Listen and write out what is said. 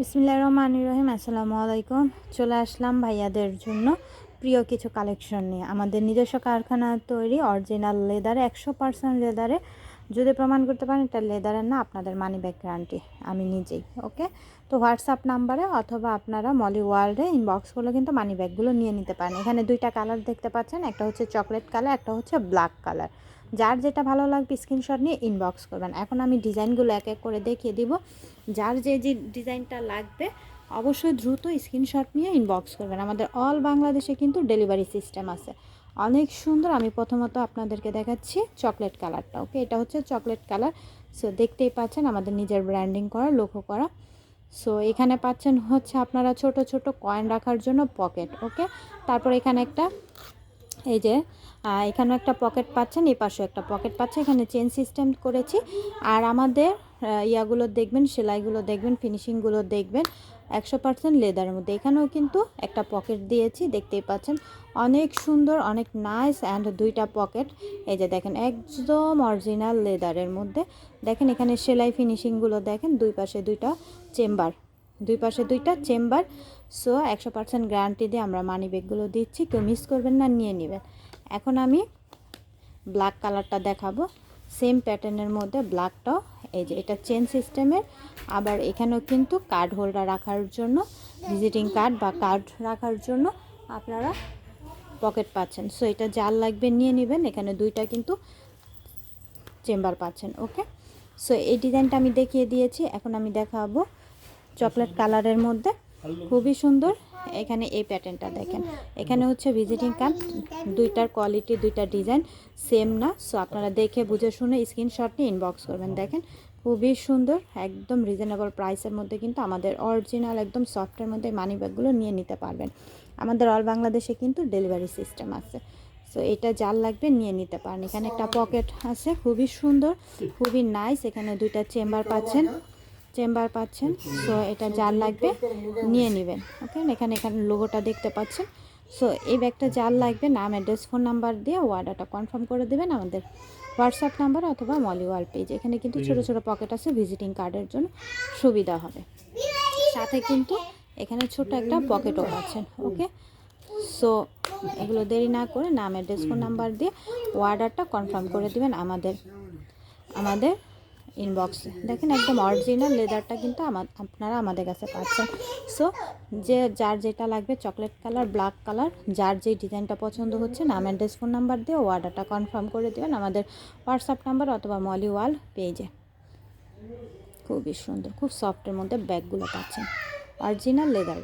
বিসমিল্লাহ রহমান রহিম, আসসালামু আলাইকুম। চলে আসলাম ভাইয়াদের জন্য প্রিয় কিছু কালেকশন নিয়ে। আমাদের নিজস্ব কারখানা তৈরি অরিজিনাল লেদারে একশো পার্সেন্ট লেদারে যদি প্রমাণ করতে পারেন, এটা লেদারের না, আপনাদের মানি ব্যাগ গ্যারান্টি আমি নিজেই ওকে তো হোয়াটসঅ্যাপ নাম্বারে অথবা আপনারা মলি ওয়ার্ল্ডে ইনবক্স করলে কিন্তু মানি ব্যাগগুলো নিয়ে নিতে পারেন। এখানে দুইটা কালার দেখতে পাচ্ছেন, একটা হচ্ছে চকলেট কালার একটা হচ্ছে ব্ল্যাক কালার যার যেটা ভালো লাগবে স্ক্রিনশট নিয়ে ইনবক্স করবেন। এখন আমি ডিজাইনগুলো এক এক করে দেখিয়ে দিব। যার যে যে ডিজাইনটা লাগবে, অবশ্যই দ্রুত স্ক্রিনশট নিয়ে ইনবক্স করবেন। আমাদের অল বাংলাদেশে কিন্তু ডেলিভারি সিস্টেম আছে। অনেক সুন্দর। আমি প্রথমত আপনাদেরকে দেখাচ্ছি চকলেট কালারটা ওকে এটা হচ্ছে চকলেট কালার সো দেখতেই পাচ্ছেন আমাদের নিজের ব্র্যান্ডিং করা লক্ষ্য করা। সো এখানে পাচ্ছেন হচ্ছে আপনারা ছোট ছোট কয়েন রাখার জন্য পকেট ওকে তারপর এখানে একটা এই যে এখানেও একটা পকেট পাচ্ছেন, এই পাশেও একটা পকেট পাচ্ছেন এখানে চেন সিস্টেম করেছি। আর আমাদের ইয়াগুলো দেখবেন, সেলাইগুলো দেখবেন ফিনিশিংগুলো দেখবেন, একশো পার্সেন্ট লেদারের মধ্যে। এখানেও কিন্তু একটা পকেট দিয়েছি, দেখতেই পাচ্ছেন। অনেক সুন্দর, অনেক নাইস অ্যান্ড দুইটা পকেট এই যে দেখেন, একদম অরিজিনাল লেদারের মধ্যে। দেখেন, এখানে সেলাই ফিনিশিংগুলো দেখেন, দুই পাশে দুইটা চেম্বার দুই পাশে দুইটা চেম্বার। সো একশো পার্সেন্ট গ্যারান্টি দিয়ে আমরা মানি ব্যাগগুলো দিচ্ছি। কেউ মিস করবেন না, নিয়ে নেবেন। এখন আমি ব্ল্যাক কালারটা দেখাবো। সেম প্যাটার্নের মধ্যে ব্ল্যাকটাও এই যে এটা চেন সিস্টেমের আবার এখানেও কিন্তু কার্ড হোল্ডার রাখার জন্য ভিজিটিং কার্ড বা কার্ড রাখার জন্য আপনারা পকেট পাচ্ছেন। সো এটা জাল লাগবে নিয়ে নেবেন। এখানে দুইটা কিন্তু চেম্বার পাচ্ছেন ওকে সো এই ডিজাইনটা আমি দেখিয়ে দিয়েছি। এখন আমি দেখাবো চকলেট কালারের মধ্যে। খুবই সুন্দর। এখানে এই প্যাটার্নটা দেখেন। এখানে হচ্ছে ভিজিটিং কার্ড দুইটার কোয়ালিটি দুইটা ডিজাইন সেম না। সো আপনারা দেখে বুঝে শুনে স্ক্রিনশট নিয়ে ইনবক্স করবেন। দেখেন, খুবই সুন্দর। একদম রিজনেবল প্রাইসের মধ্যে কিন্তু আমাদের অরিজিনাল একদম সফটের মধ্যে মানি ব্যাগগুলো নিয়ে নিতে পারবেন। আমাদের অল বাংলাদেশে কিন্তু ডেলিভারি সিস্টেম আছে। সো এটা জাল লাগবে নিয়ে নিতে পারেন। এখানে একটা পকেট আছে। খুবই সুন্দর, খুবই নাইস এখানে দুইটা চেম্বার পাচ্ছেন। চেম্বার পাচ্ছেন। সো এটা জাল লাগবে। নিয়ে নেবেন। ওকে এখানে এখানে লোগোটা দেখতে পাচ্ছেন। সো এই ব্যাগটা জাল লাগবে। নাম অ্যাড্রেস ফোন নাম্বার দিয়ে অর্ডারটা কনফার্ম করে দেবেন আমাদের হোয়াটসঅ্যাপ নাম্বার অথবা মলিওয়াল পেজ এখানে কিন্তু ছোটো ছোটো পকেট আছে ভিজিটিং কার্ডের জন্য। সুবিধা হবে। সাথে কিন্তু এখানে ছোট একটা পকেটও পাচ্ছেন। ওকে সো এগুলো দেরি না করে নাম অ্যাড্রেস ফোন নাম্বার দিয়ে অর্ডারটা কনফার্ম করে দিবেন আমাদের আমাদের ইনবক্সে দেখেন একদম অরিজিনাল লেদারটা কিন্তু আপনারা আমাদের কাছে পাচ্ছেন। সো যে, যার যেটা লাগবে চকলেট কালার ব্ল্যাক কালার যার যেই ডিজাইনটা পছন্দ হচ্ছে, নাম অ্যাড্রেস ফোন নাম্বার দিয়ে অর্ডারটা কনফার্ম করে দেবেন আমাদের হোয়াটসঅ্যাপ নাম্বার অথবা মলি ওয়াল পেজে খুবই সুন্দর, খুব সফটের মধ্যে ব্যাগগুলো পাচ্ছেন। Original leather